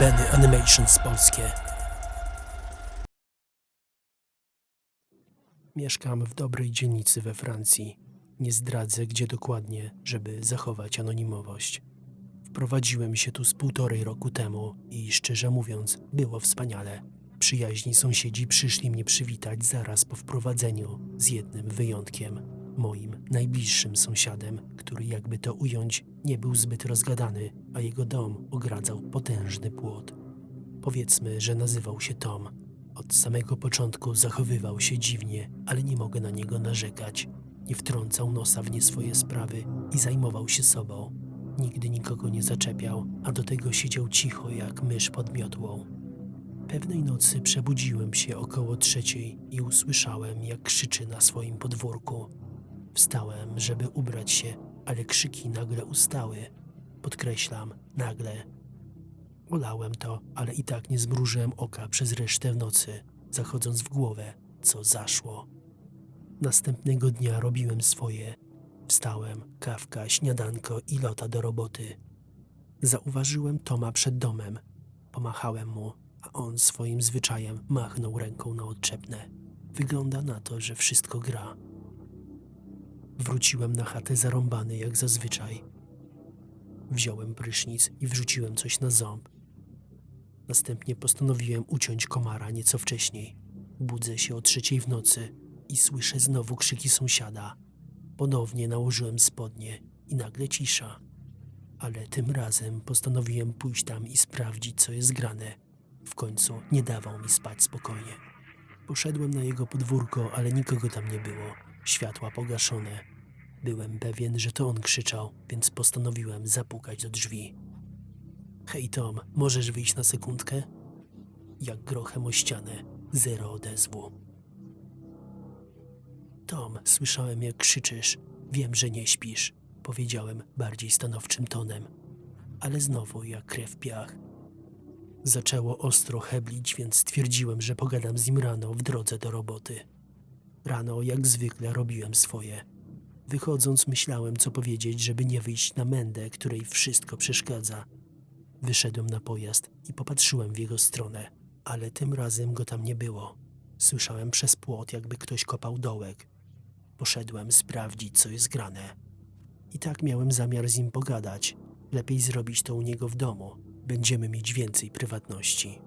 Benny Animations Polskie. Mieszkam w dobrej dzielnicy we Francji. Nie zdradzę, gdzie dokładnie, żeby zachować anonimowość. Wprowadziłem się tu z półtorej roku temu i szczerze mówiąc, było wspaniale. Przyjaźni sąsiedzi przyszli mnie przywitać zaraz po wprowadzeniu, z jednym wyjątkiem. Moim najbliższym sąsiadem, który jakby to ująć, nie był zbyt rozgadany, a jego dom ogradzał potężny płot. Powiedzmy, że nazywał się Tom. Od samego początku zachowywał się dziwnie, ale nie mogę na niego narzekać. Nie wtrącał nosa w nie swoje sprawy i zajmował się sobą. Nigdy nikogo nie zaczepiał, a do tego siedział cicho jak mysz pod miotłą. Pewnej nocy przebudziłem się około trzeciej i usłyszałem, jak krzyczy na swoim podwórku. Wstałem, żeby ubrać się, ale krzyki nagle ustały. Podkreślam, nagle. Olałem to, ale i tak nie zmrużyłem oka przez resztę nocy, zachodząc w głowę, co zaszło. Następnego dnia robiłem swoje. Wstałem, kawka, śniadanko i lota do roboty. Zauważyłem Toma przed domem. Pomachałem mu, a on swoim zwyczajem machnął ręką na odczepne. Wygląda na to, że wszystko gra. Wróciłem na chatę zarąbany jak zazwyczaj. Wziąłem prysznic i wrzuciłem coś na ząb. Następnie postanowiłem uciąć komara nieco wcześniej. Budzę się o trzeciej w nocy i słyszę znowu krzyki sąsiada. Ponownie nałożyłem spodnie i nagle cisza. Ale tym razem postanowiłem pójść tam i sprawdzić, co jest grane. W końcu nie dawał mi spać spokojnie. Poszedłem na jego podwórko, ale nikogo tam nie było. Światła pogaszone. Byłem pewien, że to on krzyczał, więc postanowiłem zapukać do drzwi. Hej Tom, możesz wyjść na sekundkę? Jak grochem o ścianę, zero odezwu. Tom, słyszałem jak krzyczysz. Wiem, że nie śpisz, powiedziałem bardziej stanowczym tonem. Ale znowu jak krew piach. Zaczęło ostro heblić, więc stwierdziłem, że pogadam z nim rano w drodze do roboty. Rano, jak zwykle, robiłem swoje. Wychodząc, myślałem, co powiedzieć, żeby nie wyjść na mędę, której wszystko przeszkadza. Wyszedłem na pojazd i popatrzyłem w jego stronę, ale tym razem go tam nie było. Słyszałem przez płot, jakby ktoś kopał dołek. Poszedłem sprawdzić, co jest grane. I tak miałem zamiar z nim pogadać. Lepiej zrobić to u niego w domu. Będziemy mieć więcej prywatności.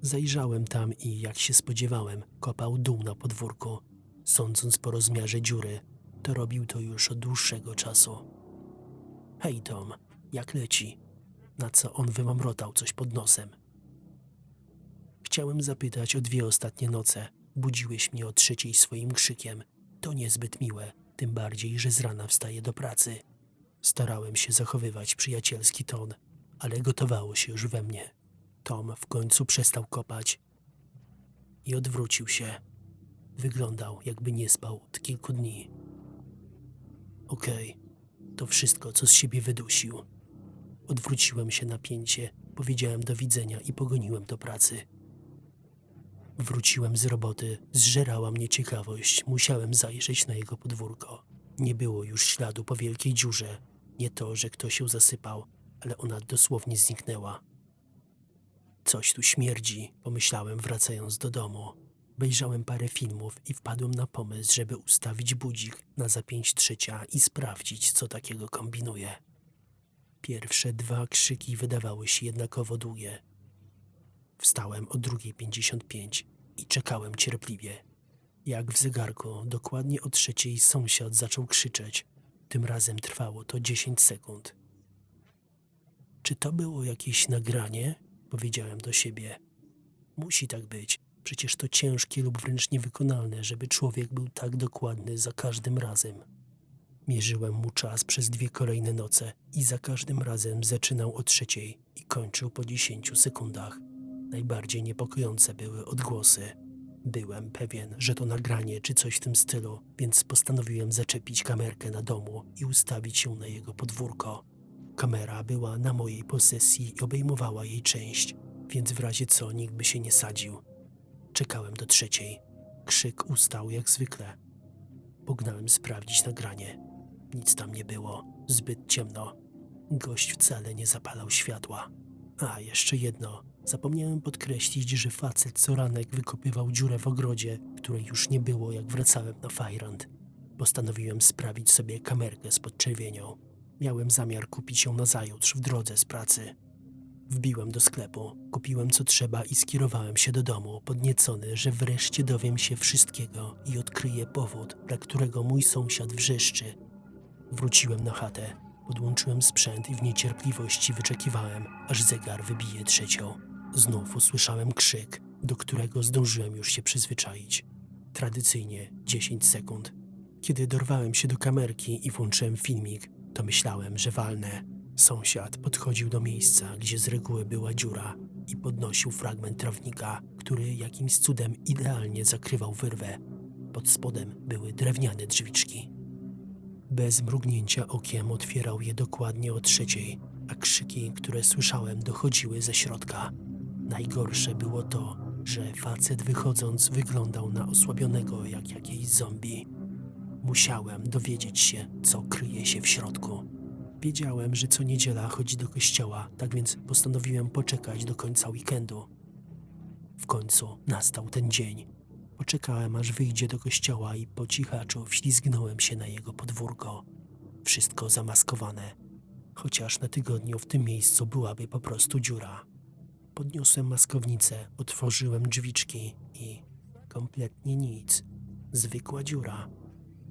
Zajrzałem tam i, jak się spodziewałem, kopał dół na podwórku. Sądząc po rozmiarze dziury, to robił to już od dłuższego czasu. Hej Tom, jak leci? Na co on wymamrotał coś pod nosem. Chciałem zapytać o dwie ostatnie noce. Budziłeś mnie o trzeciej swoim krzykiem. To niezbyt miłe, tym bardziej, że z rana wstaję do pracy. Starałem się zachowywać przyjacielski ton, ale gotowało się już we mnie. Tom w końcu przestał kopać i odwrócił się. Wyglądał, jakby nie spał od kilku dni. Okej, to wszystko, co z siebie wydusił. Odwróciłem się na pięcie, powiedziałem do widzenia i pogoniłem do pracy. Wróciłem z roboty, zżerała mnie ciekawość, musiałem zajrzeć na jego podwórko. Nie było już śladu po wielkiej dziurze. Nie to, że ktoś ją zasypał, ale ona dosłownie zniknęła. Coś tu śmierdzi, pomyślałem wracając do domu. Obejrzałem parę filmów i wpadłem na pomysł, żeby ustawić budzik na za pięć trzecia i sprawdzić, co takiego kombinuje. Pierwsze dwa krzyki wydawały się jednakowo długie. Wstałem o drugiej pięćdziesiąt pięć i czekałem cierpliwie. Jak w zegarku, dokładnie o trzeciej sąsiad zaczął krzyczeć. Tym razem trwało to dziesięć sekund. Czy to było jakieś nagranie? Powiedziałem do siebie. Musi tak być. Przecież to ciężkie lub wręcz niewykonalne, żeby człowiek był tak dokładny za każdym razem. Mierzyłem mu czas przez dwie kolejne noce i za każdym razem zaczynał o trzeciej i kończył po dziesięciu sekundach. Najbardziej niepokojące były odgłosy. Byłem pewien, że to nagranie czy coś w tym stylu, więc postanowiłem zaczepić kamerkę na domu i ustawić ją na jego podwórko. Kamera była na mojej posesji i obejmowała jej część, więc w razie co nikt by się nie sadził. Czekałem do trzeciej. Krzyk ustał jak zwykle. Pognałem sprawdzić nagranie. Nic tam nie było. Zbyt ciemno. Gość wcale nie zapalał światła. A, jeszcze jedno. Zapomniałem podkreślić, że facet co ranek wykopywał dziurę w ogrodzie, której już nie było jak wracałem na Fajrand. Postanowiłem sprawić sobie kamerkę z podczerwienią. Miałem zamiar kupić ją nazajutrz w drodze z pracy. Wbiłem do sklepu, kupiłem co trzeba i skierowałem się do domu, podniecony, że wreszcie dowiem się wszystkiego i odkryję powód, dla którego mój sąsiad wrzeszczy. Wróciłem na chatę, podłączyłem sprzęt i w niecierpliwości wyczekiwałem, aż zegar wybije trzecią. Znów usłyszałem krzyk, do którego zdążyłem już się przyzwyczaić. Tradycyjnie 10 sekund. Kiedy dorwałem się do kamerki i włączyłem filmik, to myślałem, że walnę. Sąsiad podchodził do miejsca, gdzie z reguły była dziura i podnosił fragment trawnika, który jakimś cudem idealnie zakrywał wyrwę. Pod spodem były drewniane drzwiczki. Bez mrugnięcia okiem otwierał je dokładnie o trzeciej, a krzyki, które słyszałem, dochodziły ze środka. Najgorsze było to, że facet wychodząc wyglądał na osłabionego jak jakiejś zombie. Musiałem dowiedzieć się, co kryje się w środku. Wiedziałem, że co niedziela chodzi do kościoła, tak więc postanowiłem poczekać do końca weekendu. W końcu nastał ten dzień. Poczekałem, aż wyjdzie do kościoła i po cichaczu wślizgnąłem się na jego podwórko. Wszystko zamaskowane, chociaż na tygodniu w tym miejscu byłaby po prostu dziura. Podniosłem maskownicę, otworzyłem drzwiczki i kompletnie nic. Zwykła dziura.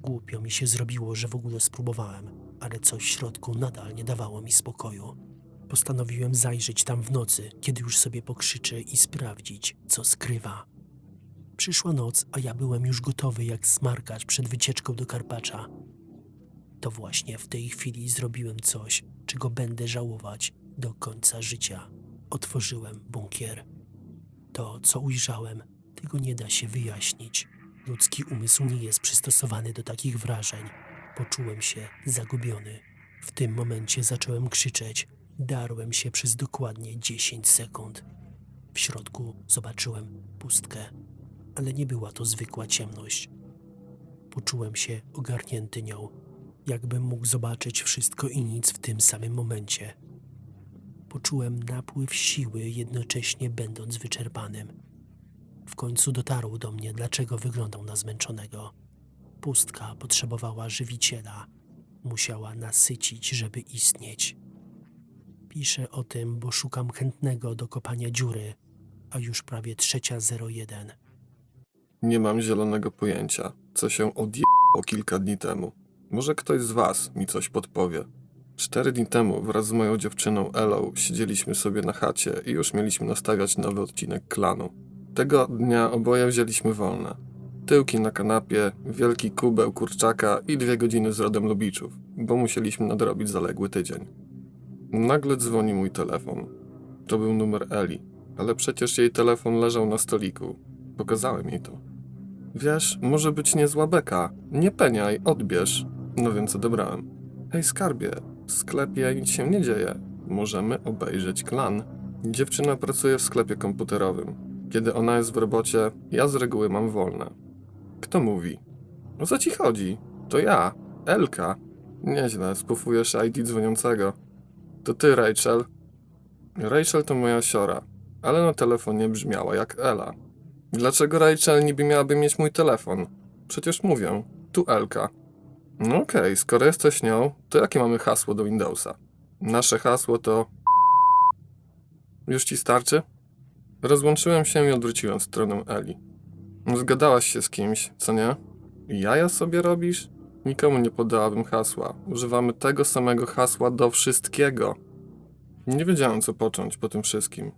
Głupio mi się zrobiło, że w ogóle spróbowałem, ale coś w środku nadal nie dawało mi spokoju. Postanowiłem zajrzeć tam w nocy, kiedy już sobie pokrzyczę i sprawdzić, co skrywa. Przyszła noc, a ja byłem już gotowy jak smarkacz przed wycieczką do Karpacza. To właśnie w tej chwili zrobiłem coś, czego będę żałować do końca życia. Otworzyłem bunkier. To, co ujrzałem, tego nie da się wyjaśnić. Ludzki umysł nie jest przystosowany do takich wrażeń. Poczułem się zagubiony. W tym momencie zacząłem krzyczeć. Darłem się przez dokładnie 10 sekund. W środku zobaczyłem pustkę, ale nie była to zwykła ciemność. Poczułem się ogarnięty nią, jakbym mógł zobaczyć wszystko i nic w tym samym momencie. Poczułem napływ siły, jednocześnie będąc wyczerpanym. W końcu dotarło do mnie, dlaczego wyglądał na zmęczonego. Pustka potrzebowała żywiciela, musiała nasycić, żeby istnieć. Piszę o tym, bo szukam chętnego do kopania dziury, a już prawie trzecia 01. Nie mam zielonego pojęcia, co się odjebało kilka dni temu. Może ktoś z was mi coś podpowie. Cztery dni temu wraz z moją dziewczyną Elą siedzieliśmy sobie na chacie i już mieliśmy nastawiać nowy odcinek klanu. Tego dnia oboje wzięliśmy wolne. Tyłki na kanapie, wielki kubeł kurczaka i dwie godziny z rodem Lubiczów, bo musieliśmy nadrobić zaległy tydzień. Nagle dzwoni mój telefon. To był numer Eli, ale przecież jej telefon leżał na stoliku. Pokazałem jej to. Wiesz, może być niezła beka. Nie peniaj, odbierz. No więc odebrałem. Hej skarbie, w sklepie nic się nie dzieje. Możemy obejrzeć klan. Dziewczyna pracuje w sklepie komputerowym. Kiedy ona jest w robocie, ja z reguły mam wolne. Kto mówi? O co ci chodzi? To ja, Elka. Nieźle, spufujesz ID dzwoniącego. To ty, Rachel. Rachel to moja siora, ale na telefonie brzmiała jak Ela. Dlaczego Rachel niby miałaby mieć mój telefon? Przecież mówię, tu Elka. No okej, skoro jesteś nią, to jakie mamy hasło do Windowsa? Nasze hasło to... Już ci starczy? Rozłączyłem się i odwróciłem stronę Eli. Zgadałaś się z kimś, co nie? Jaja sobie robisz? Nikomu nie podałabym hasła. Używamy tego samego hasła do wszystkiego. Nie wiedziałem, co począć po tym wszystkim.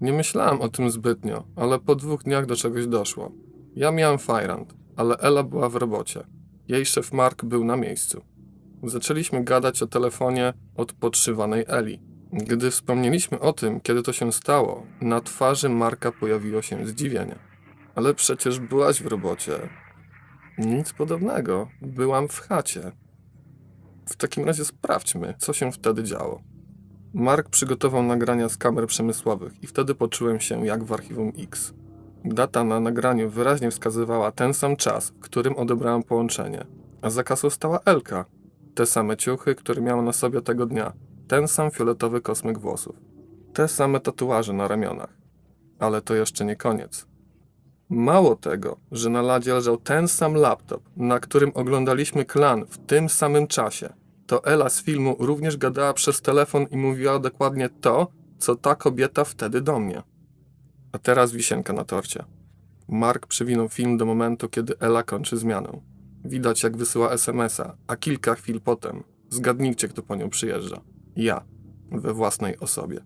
Nie myślałem o tym zbytnio, ale po dwóch dniach do czegoś doszło. Ja miałem Fajrand, ale Ela była w robocie. Jej szef Mark był na miejscu. Zaczęliśmy gadać o telefonie od podszywanej Eli. Gdy wspomnieliśmy o tym, kiedy to się stało, na twarzy Marka pojawiło się zdziwienie. Ale przecież byłaś w robocie. Nic podobnego. Byłam w chacie. W takim razie sprawdźmy, co się wtedy działo. Mark przygotował nagrania z kamer przemysłowych i wtedy poczułem się jak w archiwum X. Data na nagraniu wyraźnie wskazywała ten sam czas, w którym odebrałem połączenie, a za kasą stała Elka. Te same ciuchy, które miała na sobie tego dnia, ten sam fioletowy kosmyk włosów. Te same tatuaże na ramionach. Ale to jeszcze nie koniec. Mało tego, że na ladzie leżał ten sam laptop, na którym oglądaliśmy klan w tym samym czasie, to Ela z filmu również gadała przez telefon i mówiła dokładnie to, co ta kobieta wtedy do mnie. A teraz wisienka na torcie. Mark przewinął film do momentu, kiedy Ela kończy zmianę. Widać, jak wysyła SMS-a, a kilka chwil potem zgadnijcie, kto po nią przyjeżdża. Ja, we własnej osobie.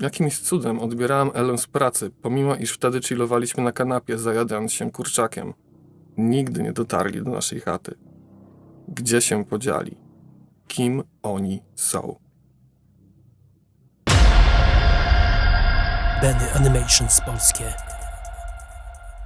Jakimś cudem odbierałem Elę z pracy, pomimo iż wtedy chillowaliśmy na kanapie, zajadając się kurczakiem. Nigdy nie dotarli do naszej chaty. Gdzie się podzieli? Kim oni są? Benny Animations Polskie.